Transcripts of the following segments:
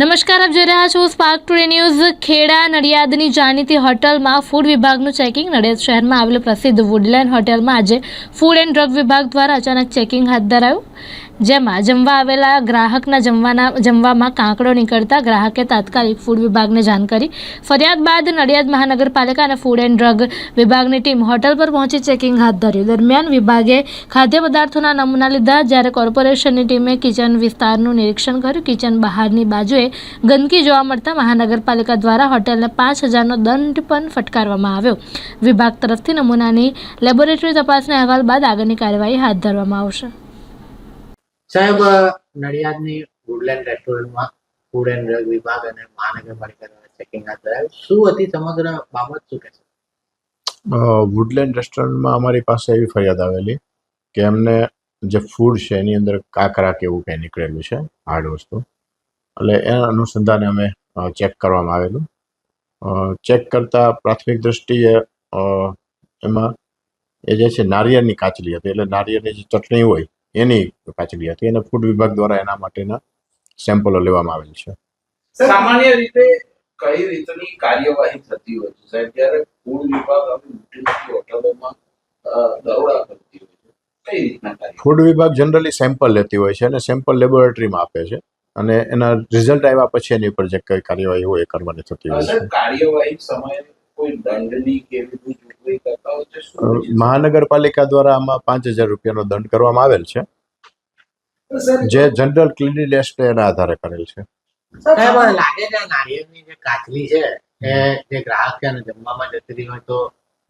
નમસ્કાર, આપ જોઈ રહ્યા છો સ્પાર્ક ટુડે ન્યૂઝ ખેડા, નડિયાદની જાણીતી હોટલમાં ફૂડ વિભાગનું ચેકિંગ નડિયાદ શહેરમાં આવેલ પ્રસિદ્ધ વુડલેન્ડ હોટેલમાં આજે ફૂડ એન્ડ ડ્રગ વિભાગ દ્વારા અચાનક ચેકિંગ હાથ ધરાયું. જેમાં જમવા આવેલા ગ્રાહકના જમવાના જમવામાં કાંકડો નીકળતા ગ્રાહકે તાત્કાલિક ફૂડ વિભાગને જાણ કરી. ફરિયાદ બાદ નડિયાદ મહાનગરપાલિકા અને ફૂડ એન્ડ ડ્રગ વિભાગની ટીમ હોટલ પર પહોંચી ચેકિંગ હાથ ધર્યું દરમિયાન વિભાગે ખાદ્ય પદાર્થોના નમૂના લીધા, જ્યારે કોર્પોરેશનની ટીમે કિચન વિસ્તારનું નિરીક્ષણ કર્યું. કિચન બહારની બાજુએ ગંદકી જોવા મળતા મહાનગરપાલિકા દ્વારા હોટેલને પાંચ હજારનો દંડ પણ ફટકારવામાં આવ્યો. વિભાગ તરફથી નમૂનાની લેબોરેટરી તપાસના અહેવાલ બાદ આગળની કાર્યવાહી હાથ ધરવામાં આવશે. સાહેબ, નડિયાદની વુડલેન્ડ રેસ્ટોરન્ટમાં ફૂડ એન્ડ ડ્રગ વિભાગ અને મહાનગરપાલિકા ચેકિંગ હાથ ધરાયું શું હતી સમગ્ર બાબત શું કહેશો? વુડલેન્ડ રેસ્ટોરન્ટમાં અમારી પાસે એવી ફરિયાદ આવેલી કે એમને જે ફૂડ છે એની અંદર કાકરા કે એવું કંઈ નીકળેલું છે હાર્ડ વસ્તુ. એટલે એના અનુસંધાને અમે ચેક કરવામાં આવેલું. ચેક કરતાં પ્રાથમિક દ્રષ્ટિએ એમાં એ જે છે નારિયેળની કાચલી હતી, એટલે નારિયેળની જે ચટણી હોય એની કાચડી હતી. અને ફૂડ વિભાગ દ્વારા એના માટેના સેમ્પલો લેવામાં આવેલ છે. સામાન્ય રીતે કઈ રીતની કાર્યવાહી થતી હોય છે? સાહેબ જ્યારે ફૂડ વિભાગ મોટી મોટી હોટલોમાં દરોડા કરતી હોય છે ફૂડ વિભાગ જનરલી સેમ્પલ લેતી હોય છે અને સેમ્પલ લેબોરેટરીમાં આપે છે. અને એના રિઝલ્ટ આવ્યા પછી એની ઉપર જે કઈ કાર્યવાહી હોય એ કરવાની થતી હોય છે. કાર્યવાહી સમયે કોઈ દંડની કે એવી કોઈ જોગવાઈ મહાનગરપાલિકા દ્વારા આમાં પાંચ હજાર રૂપિયાનો દંડ કરવામાં આવેલ છે. જે જનરલ ક્લિનિનેસ એના આધારે કરેલ છે. સાહેબ લાગે છે નારિયેળની જે કાચલી છે એ જે ગ્રાહક છે જમવામાં જતી રહી હોય તો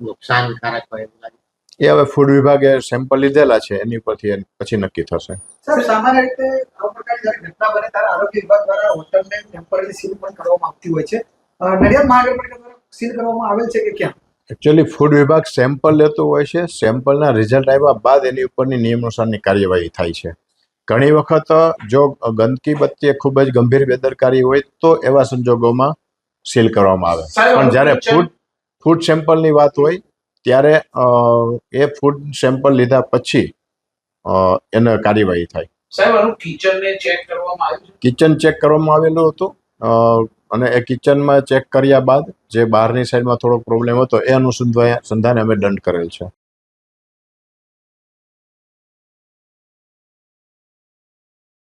નુકસાનકારક હોય એવું લાગે. એ હવે ફૂડ વિભાગે સેમ્પલ લીધેલા છે એની ઉપરથી એ પછી નક્કી થશે. સર સામાન્ય રીતે આ પ્રકારની જ્યારે ઘટના બને ત્યારે આરોગ્ય વિભાગ દ્વારા હોટલને ટેમ્પરરી સીલ પણ કરવામાં આવતી હોય છે. નડિયાદ મહાનગરપાલિકા દ્વારા સીલ કરવામાં આવેલ છે કે ક્યાં? એકચ્યુઅલી ફૂડ વિભાગ સેમ્પલ લેતો હોય છે. સેમ્પલના રિઝલ્ટ આવ્યા બાદ એની ઉપરની નિયમાનુસારની કાર્યવાહી થાય છે. ઘણી વખત જો ગંદકી બત્તીએ ખૂબ જ ગંભીર બેદરકારી હોય તો એવા સંજોગોમાં સીલ કરવામાં આવે. પણ જ્યારે ફૂડ ફૂડ સેમ્પલની વાત હોય ત્યારે એ ફૂડ સેમ્પલ લીધા પછી એને કાર્યવાહી થાય. કિચન ચેક કરવામાં આવેલું હતું. અને એ કિચનમાં ચેક કર્યા બાદ જે બહારની સાઈડમાં થોડોક પ્રોબ્લેમ હતો, એ અનુસંધાને અમે દંડ કરેલ છે.